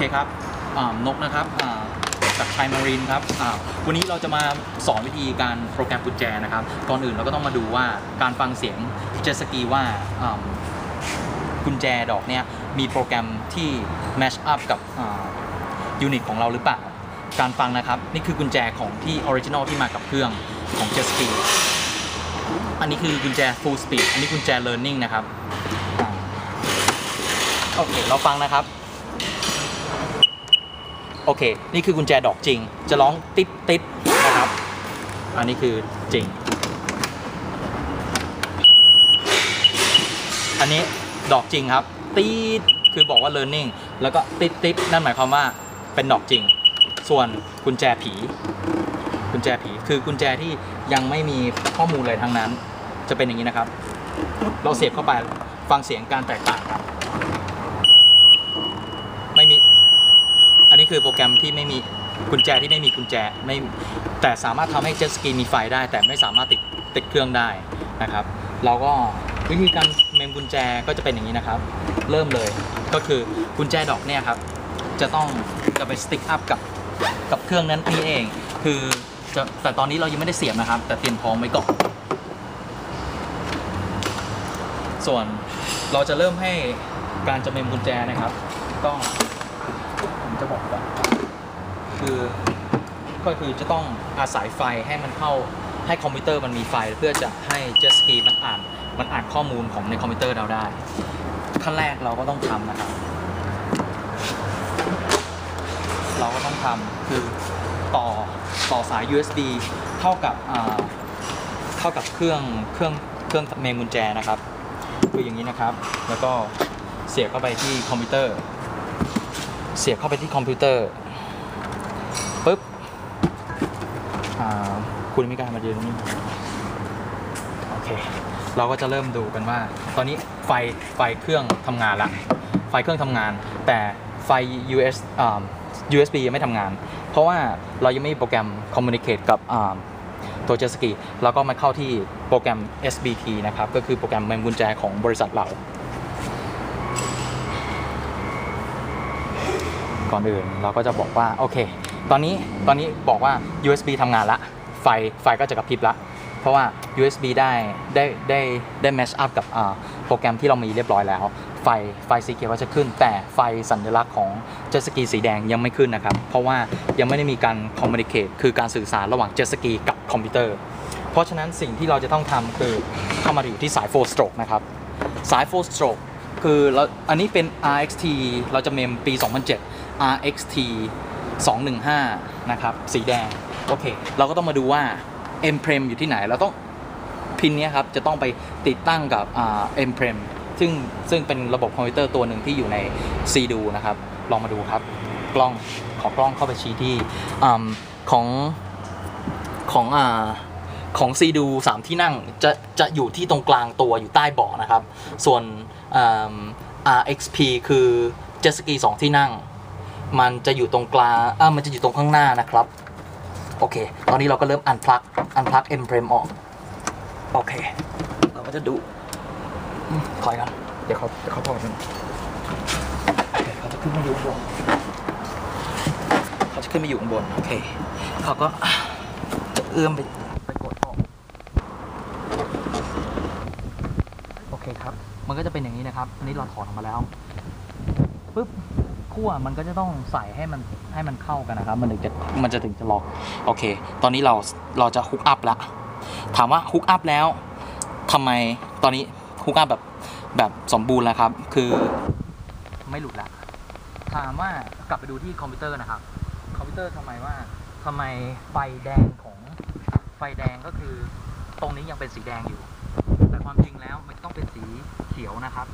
เคครับนกนะครับจากชัยมารีนครับวันนี้เราจะมาสอนวิธีการโปรแกรมกุญแจนะครับ ก่อนอื่นเราก็ต้องมาดูว่าการฟังเสียงเจสกีว่ากุญแจดอกเนี้ยมีโปรแกรมที่ match up กับยูนิตของเราหรือเปล่า การฟังนะครับ นี่คือกุญแจของที่ออริจินอลที่มากับเครื่องของเจสกีอันนี้คือกุญแจ full speed อันนี้กุญแจ learning นะครับอ่าโอเค เราฟังนะครับ อเค นี่คือกุญแจดอกจริง จะร้องติดติดนะครับ อันนี้คือจริง อันนี้ดอกจริงครับตีดคือบอกว่า learning แล้วก็ติดติดนั่นหมายความว่าเป็นดอกจริง ส่วนกุญแจผี กุญแจผีคือกุญแจที่ยังไม่มีข้อมูลเลยทั้งนั้น จะเป็นอย่างนี้นะครับ เราเสียบเข้าไปฟังเสียงการแตกต่างครับ ไม่มี อันนี้ คือโปรแกรมที่ไม่มีกุญแจที่ไม่มีกุญแจไม่แต่สามารถทำให้เจ็ตสกีมีไฟได้ แต่ไม่สามารถติดติดเครื่องได้นะครับ เราก็วิธีการเมมกุญแจก็จะเป็นอย่างนี้นะครับ เริ่มเลยก็คือกุญแจดอกเนี่ยครับจะต้องจะไปสติ๊กอัพกับกับเครื่องนั้นนี่เอง คือจะแต่ตอนนี้เรายังไม่ได้เสียบนะครับ แต่เตรียมพร้อมไว้ก่อนส่วนเราจะเริ่มให้การจะเมมกุญแจนะครับ ต้อง ผมจะบอกก่อน คือก็คือจะต้องอาศัยไฟให้มันเข้าให้คอมพิวเตอร์มันมีไฟเพื่อจะให้ Jet Ski มันอ่านมันอ่านข้อมูลของในคอมพิวเตอร์เราได้ ขั้นแรกเราก็ต้องทำนะครับ เราก็ต้องทำคือต่อต่อสาย USB เข้ากับเข้ากับเครื่องเครื่องเครื่องเมมกุญแจนะครับคืออย่างนี้นะครับ แล้วก็เสียบเข้าไปที่คอมพิวเตอร์ เสียบเข้าไปที่คอมพิวเตอร์ปุ๊บอ่า คุณมิการมายืนนี่โอเค เราก็จะเริ่มดูกันว่า ตอนนี้ไฟไฟเครื่องทำงานละไฟเครื่องทำงาน แต่ไฟ US USB ยังไม่ทำงาน เพราะว่าเรายังไม่มีโปรแกรม communicate กับตัวเจสกีแล้วก็มาเข้าที่โปรแกรม SBT นะครับ ก็คือโปรแกรมเมมกุญแจของบริษัทเรา ก่อนอื่นเราก็จะบอกว่า โอเค ตอนนี้ตอนนี้บอกว่า USB ทำงานละ ไฟไฟก็จะกระพริบละ เพราะว่า USB ได้ได้ได้ได้ match up กับโปรแกรมที่เรามีเรียบร้อยแล้ว ไฟไฟสีเขียวก็จะขึ้น แต่ไฟสัญลักษณ์ของเจ็ตสกีสีแดงยังไม่ขึ้นนะครับ เพราะว่ายังไม่ได้มีการ communicate คือการสื่อสารระหว่างเจ็ตสกีกับคอมพิวเตอร์ เพราะฉะนั้นสิ่งที่เราจะต้องทำคือเข้ามาอยู่ที่สาย4 stroke นะครับสาย4 stroke คือเราอันนี้เป็น RXT เราจะเมมปี 2007 RXT 215 นะครับ สีแดง โอเค เราก็ต้องมาดูว่า M p r e m อยู่ที่ไหน เราต้องพินนี้ครับ จะต้องไปติดตั้งกับ M p r e m ซึ่งซึ่งเป็นระบบคอมพิวเตอร์ตัวหนึ่งที่อยู่ใน C ดูนะครับ ลองมาดูครับ กล้องของกล้องเข้าไปชี้ที่ของของอของซีดูสามที่นั่งจะจะอยู่ที่ตรงกลางตัวอยู่ใต้เบาะนะครับ ส่วน RXP คือเจสกีสองที่นั่ง มันจะอยู่ตรงกลางอ่ามันจะอยู่ตรงข้างหน้านะครับ โอเค ตอนนี้เราก็เริ่มอันพลักอันพลักเอ็มเพรมออก โอเค เราก็จะดูอืมถอยกัน เดี๋ยวเขาเดี๋ยวเขาพอกันโอเคเขาจะขึ้นมาอยู่ข้างบนเขาจะขึ้นมาอยู่ข้างบน โอเค เขาก็จะเอื้อมไปไปกดออก โอเคครับ มันก็จะเป็นอย่างนี้นะครับ อันนี้เราถอดออกมาแล้วปุ๊บ ขั้วมันก็จะต้องใส่ให้มันให้มันเข้ากันนะครับ มันถึงจะมันจะถึงจะล็อกโอเค ตอนนี้เราเราจะฮุกอัพแล้วถามว่าฮุกอัพแล้วทำไมตอนนี้ฮุกอัพแบบแบบสมบูรณ์แล้วครับ คือไม่หลุดละถามว่ากลับไปดูที่คอมพิวเตอร์นะครับ คอมพิวเตอร์ทำไมว่าทำไมไฟแดงของไฟแดงก็คือตรงนี้ยังเป็นสีแดงอยู่ แต่ความจริงแล้วมันต้องเป็นสีเขียวนะครับ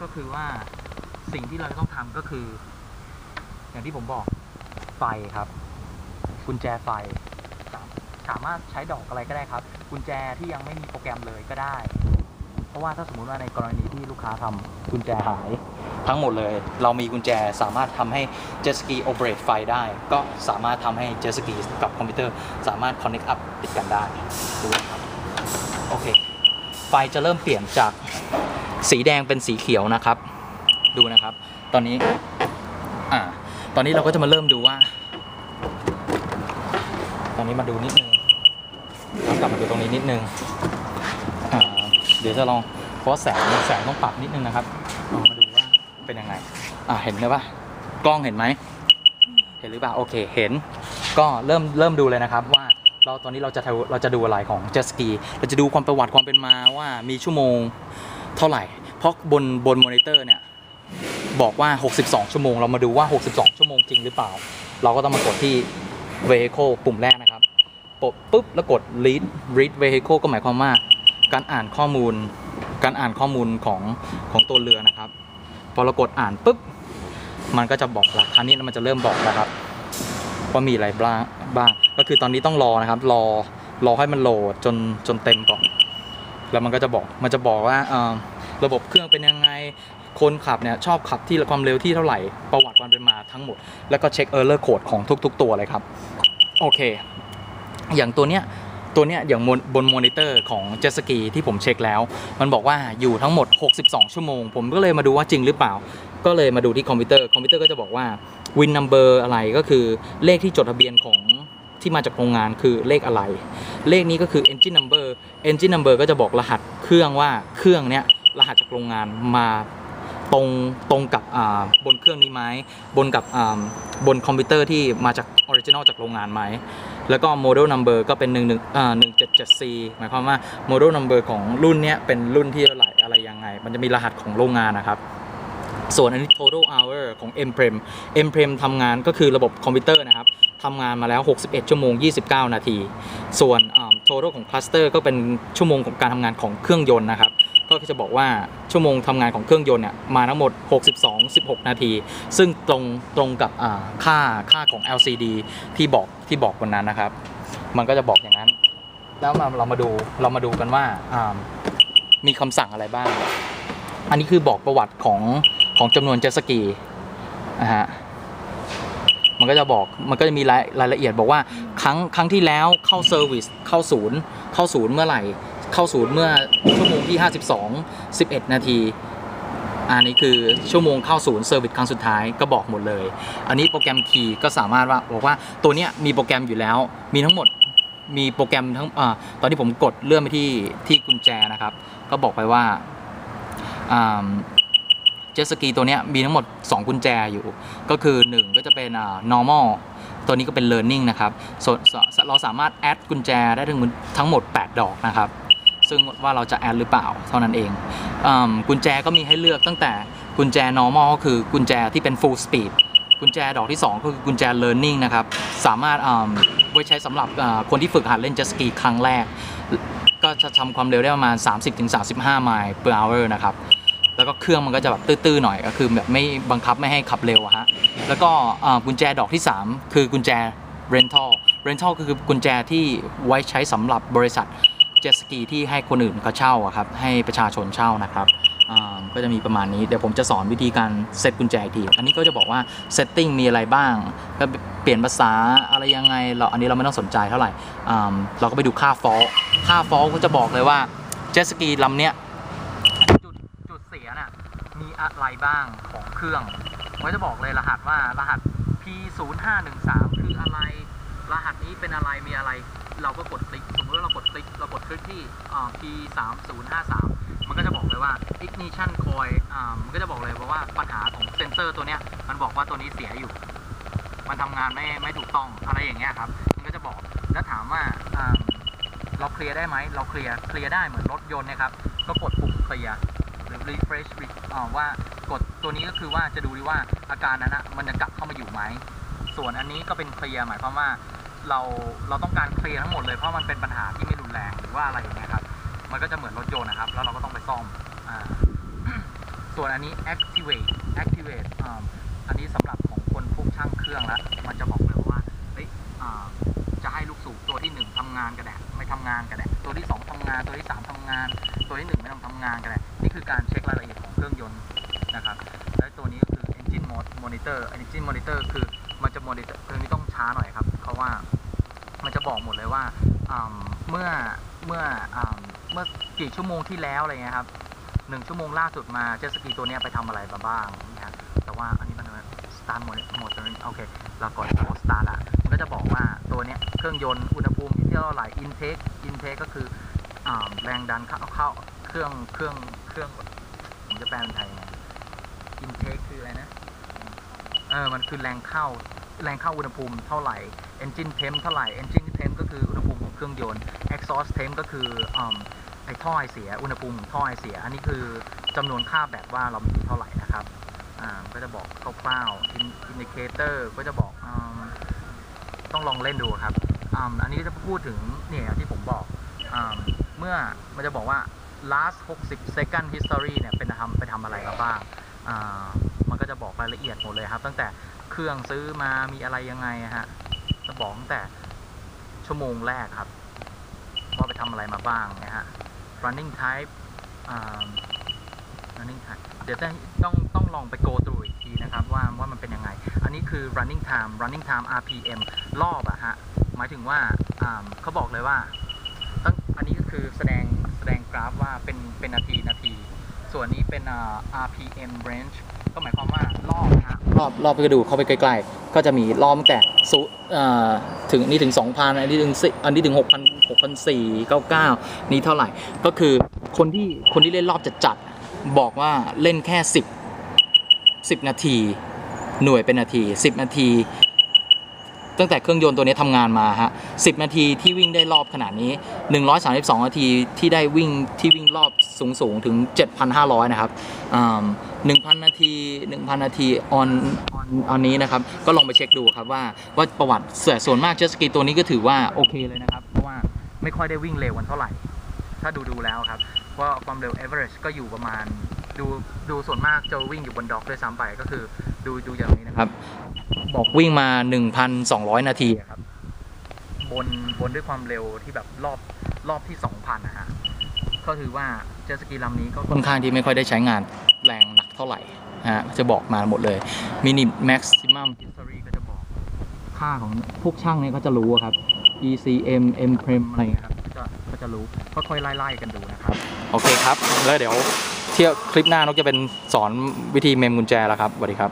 ก็คือว่า สิ่งที่เราจะต้องทำก็คือ อย่างที่ผมบอกไฟครับ กุญแจไฟ สามารถใช้ดอกอะไรก็ได้ครับ กุญแจที่ยังไม่มีโปรแกรมเลยก็ได้ เพราะว่าถ้าสมมุติว่าในกรณีที่ลูกค้าทำกุญแจหาย ทั้งหมดเลย เรามีกุญแจสามารถทำให้ Jet Ski operate ไฟได้ ก็สามารถทำให้ Jet Ski กับคอมพิวเตอร์สามารถ connect up ติดกันได้ดูครับโอเค ไฟจะเริ่มเปลี่ยนจากสีแดงเป็นสีเขียวนะครับ ดูนะครับ ตอนนี้ อ่า ตอนนี้เราก็จะมาเริ่มดูว่า ตอนนี้มาดูนิดนึงกลับมาดูตรงนี้นิดนึงอ่าเดี๋ยวจะลองเพราะแสงแสงต้องปรับนิดนึงนะครับลองมาดูว่าเป็นยังไง อ่าเห็นไหมปะกล้องเห็นไหมเห็นหรือเปล่าโอเคเห็น ก็เริ่มเริ่มดูเลยนะครับว่าเราตอนนี้เราจะทเราจะดูอะไรของเจสกีเราจะดูความประวัติความเป็นมาว่ามีชั่วโมงเท่าไหร่ เพราะบนบนมอนิเตอร์เนี่ย บอกว่า 62 ชั่วโมง เรามาดูว่า 62 ชั่วโมงจริงหรือเปล่า เราก็ต้องมากดที่ vehicle ปุ่มแรกนะครับปดปุ๊บแล้วกด read read vehicle ก็หมายความว่า การอ่านข้อมูล การอ่านข้อมูลของของตัวเรือนะครับ พอเรากดอ่านปุ๊บ มันก็จะบอกละคราวนี้มันจะเริ่มบอกแล้วครับ ว่ามีอะไรบ้างบ้าง ก็คือตอนนี้ต้องรอนะครับ รอ รอให้มันโหลดจนจนเต็มก่อน แล้วมันก็จะบอก มันจะบอกว่าอ่อระบบเครื่องเป็นยังไง คนขับเนี่ยชอบขับที่ความเร็วที่เท่าไหร่ประวัติความเป็นมาทั้งหมด แล้วก็เช็คเออร์เลอร์โคดของทุก ๆ ตัวเลยครับ โอเค อย่างตัวเนี้ยตัวเนี้ยอย่างบนมอนิเตอร์ของเจสกีที่ผมเช็คแล้ว มันบอกว่าอยู่ทั้งหมด 62 ชั่วโมง ผมก็เลยมาดูว่าจริงหรือเปล่า ก็เลยมาดูที่คอมพิวเตอร์คอมพิวเตอร์ก็จะบอกว่าวินนัมเบอร์อะไรก็คือเลขที่จดทะเบียนของที่มาจากโรงงานคือเลขอะไร เลขนี้ก็คือ engine number engine number ก็จะบอกรหัสเครื่องว่าเครื่องเนี้ยรหัสจากโรงงานมา ตรงตรงกับบนเครื่องนี้ไหมบนกับบนคอมพิวเตอร์ที่มาจากออริจินอลจากโรงงานไหม แล้วก็ model number ก็เป็น1 1อ่า177 c หมายความว่า model number ของรุ่นนี้เป็นรุ่นที่เท่าไหร่อะไรยังไง มันจะมีรหัสของโรงงานนะครับส่วนอันนี้ total hour ของ m p r e m m p r e m ทำงานก็คือระบบคอมพิวเตอร์นะครับทำงานมาแล้ว 61 ชั่วโมง 29 นาที ส่วนอ่า total ของ cluster ก็เป็นชั่วโมงของการทำงานของเครื่องยนต์นะครับ ก็จะบอกว่าชั่วโมงทำงานของเครื่องยนต์เนี่ยมาทั้งหมด 62 16 นาที ซึ่งตรงตรงกับค่าค่าของ LCD ที่บอกที่บอกบนนั้นนะครับ มันก็จะบอกอย่างนั้น แล้วมาเรามาดูเรามาดูกันว่ามีคำสั่งอะไรบ้าง อันนี้คือบอกประวัติของของจำนวนเจสกีนะฮะมันก็จะบอกมันก็จะมีรายรายละเอียดบอกว่าครั้งครั้งที่แล้วเข้าเซอร์วิสเข้าศูนย์เข้าศูนย์เมื่อไหร่ เข้าศูนย์เมื่อชั่วโมงที่ 52 11 นาที อันนี้คือชั่วโมงเข้าศูนย์เซอร์วิสครั้งสุดท้ายก็บอกหมดเลย อันนี้โปรแกรมคีย์ก็สามารถว่าบอกว่าตัวเนี้ยมีโปรแกรมอยู่แล้ว มีทั้งหมดมีโปรแกรมทั้งอตอนที่ผมกดเลื่อนไปที่ที่กุญแจนะครับ ก็บอกไปว่าเจสกีตัวนี้มีทั้งหมด 2 กุญแจอยู่ ก็คือ 1 ก็จะเป็น normal ตัวนี้ก็เป็น learning นะครับเราสามารถแอดกุญแจได้ถึงทั้งหมด 8 ดอกนะครับ ซึ่งว่าเราจะแอดหรือเปล่าเท่านั้นเองอกุญแจก็มีให้เลือกตั้งแต่กุญแจ normal ก็คือกุญแจที่เป็น full speed กุญแจดอกที่ 2 ก็คือกุญแจ learning นะครับ สามารถไว้ใช้สำหรับคนที่ฝึกหัดเล่น jet ski ครั้งแรก ก็จะทำความเร็วได้ประมาณ 30-35 ไมล์ per hour นะครับแล้วก็เครื่องมันก็จะแบบตื้อๆหน่อยก็คือแบบไม่บังคับไม่ให้ขับเร็วฮะแล้วก็กุญแจดอกที่ 3 คือกุญแจ rental rental ก็คือกุญแจที่ไว้ใช้สำหรับบริษัท เจ็ตสกีที่ให้คนอื่นเขาเช่าครับให้ประชาชนเช่านะครับก็จะมีประมาณนี้เดี๋ยวผมจะสอนวิธีการเซตกุญแจอีกที อันนี้ก็จะบอกว่า setting มีอะไรบ้าง ก็เปลี่ยนภาษาอะไรยังไงเราอันนี้เราไม่ต้องสนใจเท่าไหร่เราก็ไปดูค่าฟอลค่าฟอลก็จะบอกเลยว่าเจ็ตสกีลำเนี้ยจุดจุดเสียน่ะมีอะไรบ้างของเครื่องไว้จะบอกเลยรหัสว่ารหัส P 0 5 1 3 คืออะไร รหัสนี้เป็นอะไรมีอะไร เราก็กดคลิก สมมติว่าเรากดคลิก เรากดคลิกที่ P 3 0 5 3 มันก็จะบอกเลยว่า ignition coil มันก็จะบอกเลยว่าปัญหาของเซนเซอร์ตัวเนี้ย มันบอกว่าตัวนี้เสียอยู่ มันทำงานไม่ไม่ถูกต้องอะไรอย่างเงี้ยครับ มันก็จะบอก แล้วถามว่าเราเคลียร์ได้ไหม เราเคลียร์ เคลียร์ได้เหมือนรถยนต์นะครับ ก็กดปุ่มเคลียร์หรือ refresh อว่ากดตัวนี้ก็คือว่าจะดูดีว่าอาการนั้นนะมันจะกลับเข้ามาอยู่ไหม ส่วนอันนี้ก็เป็นเคลียร์หมายความว่า เราเราต้องการเคลียร์ทั้งหมดเลยเพราะมันเป็นปัญหาที่ไม่รุนแรงหรือว่าอะไรอย่างเงี้ยครับมันก็จะเหมือนรถยนต์นะครับ แล้วเราก็ต้องไปซ่อมอ่าส่วนอันนี้ activate activate อ่าอันนี้สำหรับของคนพวกช่างเครื่องแล้วมันจะบอกเลยว่าเฮ้ยอ่าจะให้ลูกสูบตัวที่ 1ทำงานกันแดะไม่ทำงานกันแดะตัวที่ 2ทำงานตัวที่ 3ทำงาน ตัวที่ 1 ไม่ต้องทำงานกันแดะนี่คือการเช็ครายละเอียดของเครื่องยนต์นะครับและตัวนี้ก็คือ engine mode monitor engine monitor คือมันจะ monitor ตัวนี้ต้อง ช้าหน่อยครับ เพราะว่ามันจะบอกหมดเลยว่าเมื่อเมื่อเมื่อกี่ชั่วโมงที่แล้วอะไรเงี้ยครับหนึ่งชั่วโมงล่าสุดมาเจตสกีตัวเนี้ยไปทำอะไรมาบ้างนะฮะแต่ว่าอันนี้มันสตาร์ทโหมดโหมดโอเคเรากดโหมดสตาร์ทละมันก็จะบอกว่าตัวเนี้ยเครื่องยนต์อุณหภูมิที่เท่าไหร่อินเทคอินเทคก็คือแรงดันเข้าเข้าเครื่องเครื่องเครื่องผมจะแปลเป็นไทยไงอินเทคคืออะไรนะเออมันคือแรงเข้า แรงเข้าอุณหภูมิเท่าไหร่ engine temp เท่าไหร่ engine temp ก็คืออุณหภูมิของเครื่องยนต์ exhaust temp ก็คืออไอท่อไอเสีย อุณหภูมิท่อไอเสีย อันนี้คือจำนวนค่าแบบว่าเรามีเท่าไหร่นะครับอ่าก็จะบอกคร่าวๆ indicator ก็จะบอกอืมต้องลองเล่นดูครับอืมอันนี้จะพูดถึงเนี่ยที่ผมบอกอืมเมื่อมันจะบอกว่า last 60 second history เนี่ยเป็นทำไปทำอะไรมาบ้างอ่ามันก็จะบอกรายละเอียดหมดเลยครับ ตั้งแต่ เครื่องซื้อมามีอะไรยังไงฮะจะบอกตั้งแต่ชั่วโมงแรกครับ ว่าไปทำอะไรมาบ้างนะฮะ running type อ่า running time เดี๋ยวต้องต้องลองไป go through อีกทีนะครับว่าว่ามันเป็นยังไง อันนี้คือ running time running time RPM รอบอะฮะ หมายถึงว่าเขาบอกเลยว่าตั้งอันนี้ก็คือแสดงแสดงกราฟว่าเป็นเป็นนาทีนาที ส่วนนี้เป็น RPM range ก็หมายความว่ารอบนะฮะรอบรอบกระดูเข้าไปใกล้ๆ ก็จะมีรอบตั้งแต่ศูอ่าถึงนี่ถึง 2,000 อันนี้ถึงสิอันนี้ถึง 6,000 6,499 นี่เท่าไหร่ ก็คือคนที่คนที่เล่นรอบจัดๆบอกว่าเล่นแค่ 10 10 นาที หน่วยเป็นนาที 10 นาที ตั้งแต่เครื่องยนต์ตัวนี้ทำงานมาฮะ10 นาทีที่วิ่งได้รอบขนาดนี้ 132 นาทีที่ได้วิ่งที่วิ่งรอบสูงสูงๆถึง 7,500 นะครับ1,000 นาที 1,000 นาทีออนออนออนนี้นะครับ ก็ลองไปเช็คดูครับว่าว่าประวัติเส่วนส่วนมากเจตสกีตัวนี้ก็ถือว่าโอเคเลยนะครับ เพราะว่าไม่ค่อยได้วิ่งเร็วกันเท่าไหร่ ถ้าดูดูแล้วครับว่าความเร็ว average ก็อยู่ประมาณดูดูส่วนมากจะวิ่งอยู่บนด็อกด้วยซ้ำไปก็คือ ดูดูอย่างนี้นะครับ บอกวิ่งมา 1,200 นาทีอะครับ บนบนด้วยความเร็วที่แบบรอบรอบที่ 2,000นะฮะก็ถือว่าเจตสกีลำนี้ก็ค่อนข้างที่ไม่ค่อยได้ใช้งานแรงหนักเท่าไหร่ฮะจะบอกมาหมดเลยมินิ maximum history ก็จะบอก ค่าของพวกช่างเนี่ยก็จะรู้อะครับ ECM M prem อะไรเงี้ยครับก็ก็จะรู้ก็ค่อยไล่ๆกันดูนะครับ โอเคครับ แล้วเดี๋ยว เที่ยวคลิปหน้านกจะเป็นสอนวิธีเมมกุญแจแล้วครับสวัสดีครับ